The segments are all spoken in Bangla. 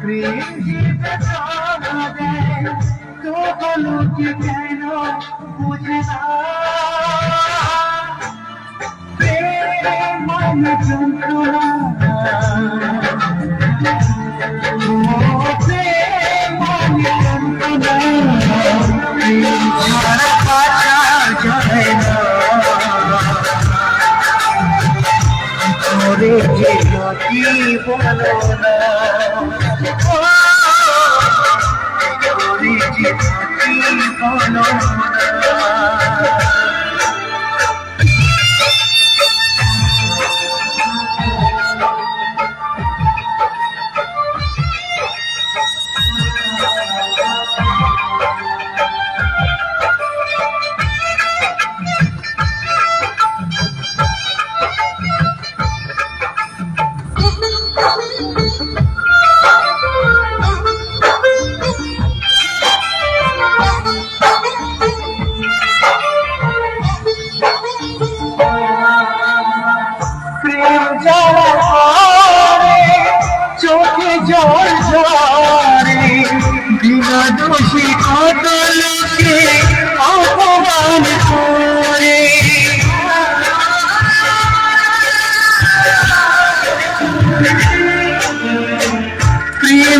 প্রেম জিতে দেয় তো বলো কি কেন বুঝে না প্রেম মানে যন্ত্রণা মানে গতি বলো না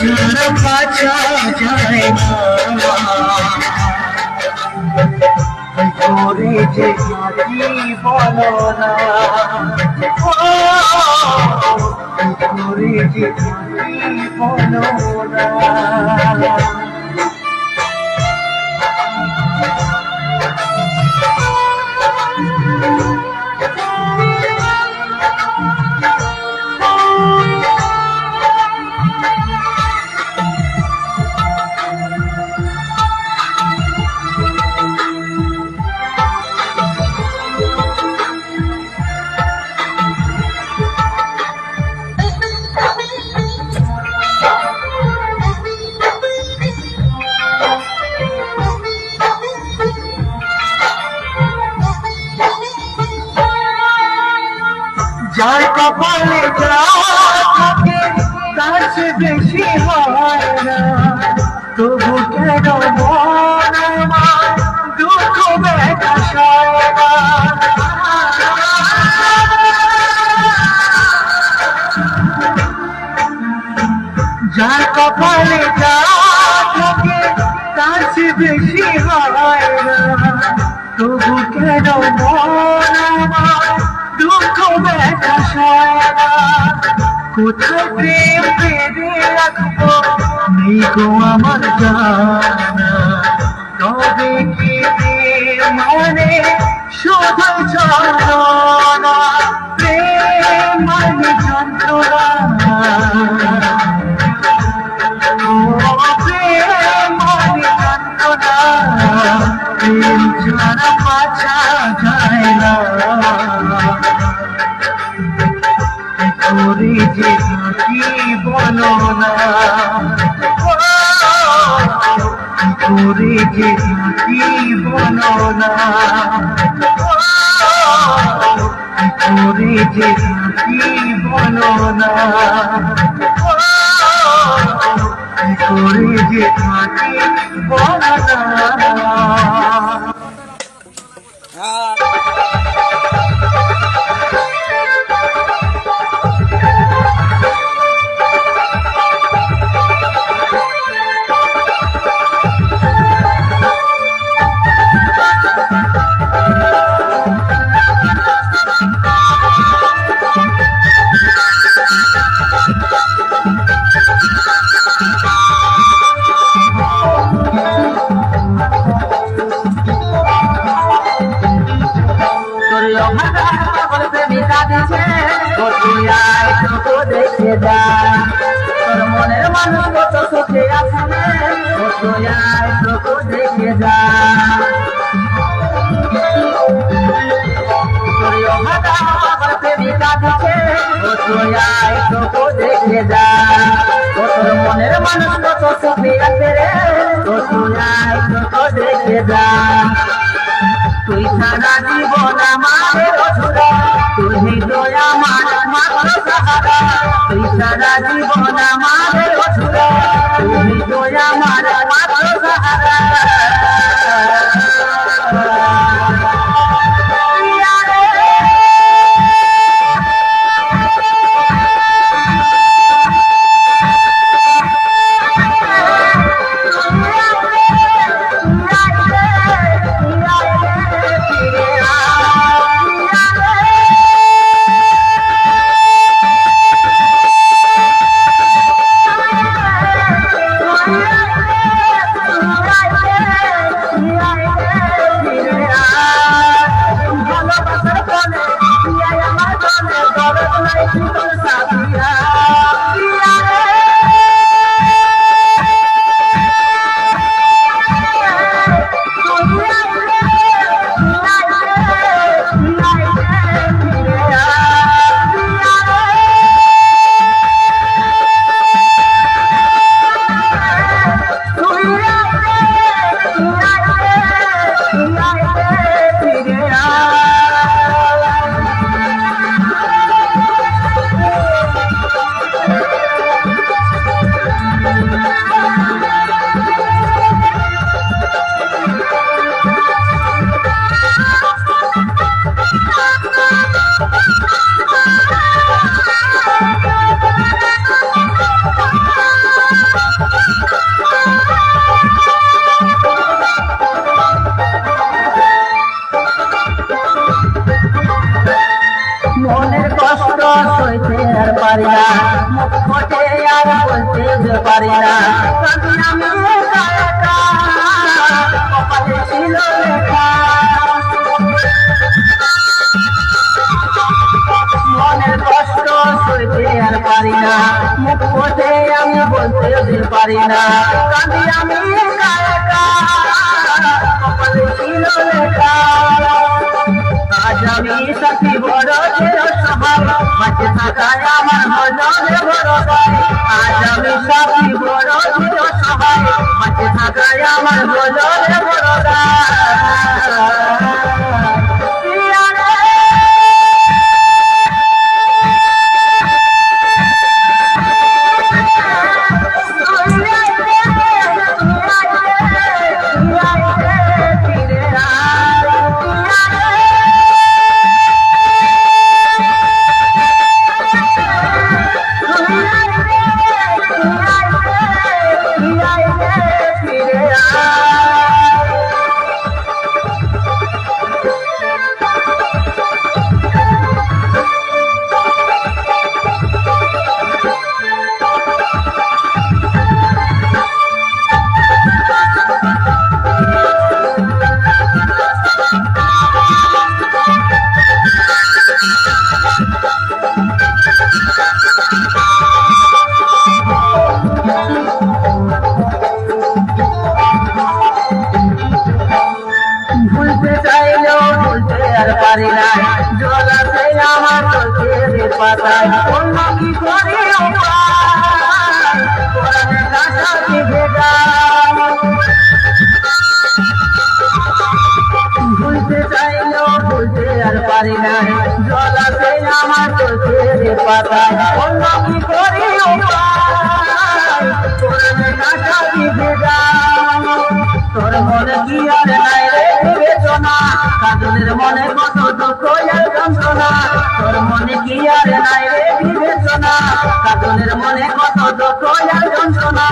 ছাড়া বাঁচা যায় করে যে বলো না। করে যে বলো না। যার কপালে যা থাকে তার চেয়ে বেশি হয় না তবু কেন দুঃখ ব্যথা সয় না কোথায় প্রেম বেঁধে রাখব? নেই গো আমার জানা। তবে কি মানে শুধু চলনা প্রেম মানে যন্ত্রণা। প্রেম ছাড়া বাঁচা যায় না। করে যে কি বলো না। করে যে কি বলো না। করে যে কি বলো না। করে যে থাকি বলো দেখে যা তোর মনের মানুষ কত সুখে আছে তুই সারা জীবন আমার অধুরা, তুই আমার মাত্র সাহারা। তুই সারা জীবন আমার অধুরা, তুই আমার মাত্র সাহারা। পারি না মুখ ফোটে আর বলতে যে পারি না কাঁদি আমি একা একা, কপালে ছিল লেখা। মনের কষ্ট সইতে আর পারি না মুখ ফোটে আমি বলতে যে পারি না কাঁদি আমি একা একা, কপালে ছিল লেখা। সবাই মাঝে থাকায় আমার মজনে বড় গাই আজ আমি সাথী বড় ছিল সবাই মাঝে থাকায় আমার মজনে বড় আর পারি না। জল আমার চোখের পাতায়। অন্য কি করি আর পারি না। জল আছে আমার চোখের পাতায়। অন্য কি করি। তোর মনে কি আর বিবেচনা কাজলের মনে কত দুঃখ আর যন্ত্রণা। তোর মনে কি আর নাই রে বিবেচনা? কাজলের মনে কত দুঃখ আর যন্ত্রণা।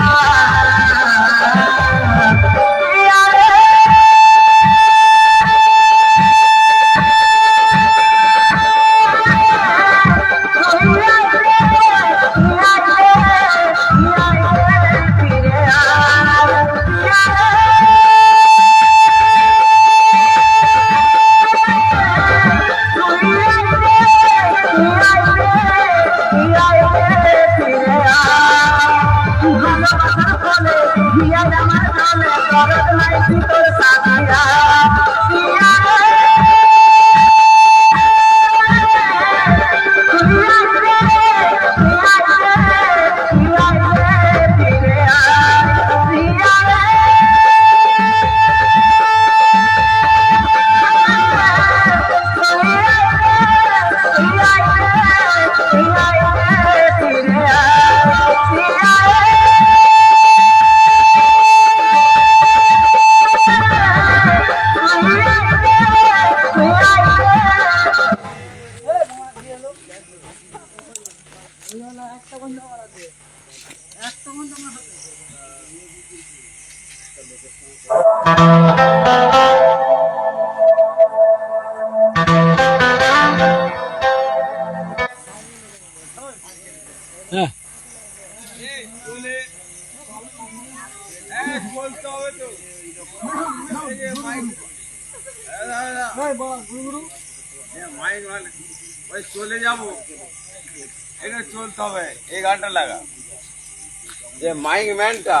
চলে যাব এটা চলতে হবে এই গানটা লাগা যে মাইক ম্যানটা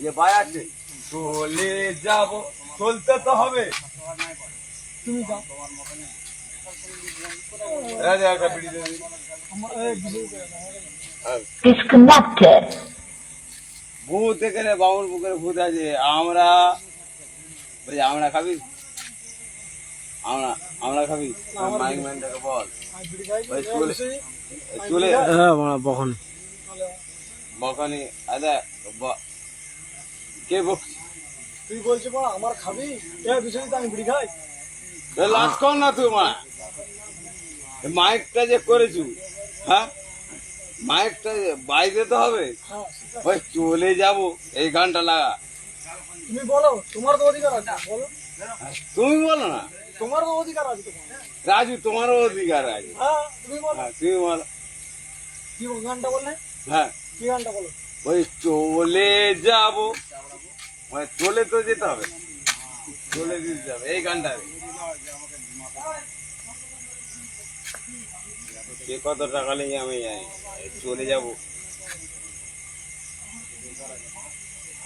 যে বাজাচ্ছে চলে যাব চলতে তো হবে তুমি যাও রাজা একটা বিড়ি দে দিন। Disconnected. ভূত এখানে বামুন বুকের ভূত আছে। আমরা আমরা খাবি? আমরা আমরা খাবি? মাইক ম্যানটাকে বল। চলে চলে। বখন। আদা কে বকছে তুই বলছিস আমার খাবি? এ বিষয়ে আমি বিড়ি খাই। এ লাজ কর না তুই মা। মাইকটা যে করেছু হ্যাঁ? মাইকটা বাইরে তো হবে? ওই চলে যাব। এই গানটা লাগা। তুমি বলো তোমার তো অধিকার আছে বলো। তুমি বলো না। তোমার তো অধিকার আছে রাজু তোমারও অধিকার আছে। হ্যাঁ তুমি বলো। হ্যাঁ তুমি বলো। কি গানটা বললে? হ্যাঁ। কি গানটা বলো? ওই চলে যাব। মানে চলে তো যেতে হবে। চলে দিতে হবে। এই গানটা। কে কত টাকা নিয়ে আমি চলে যাব?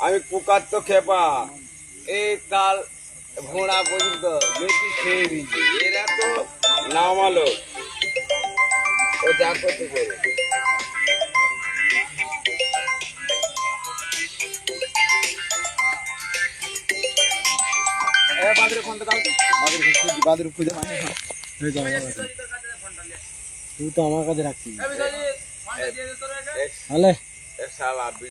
আমি কুকার তো খেপা। এই কাল ঘোড়া পর্যন্ত বেশি খেয়ে দিয়েছি এরা তো নামালো। ও যা করতে করে তুই তো আমার কাছে রাখছিস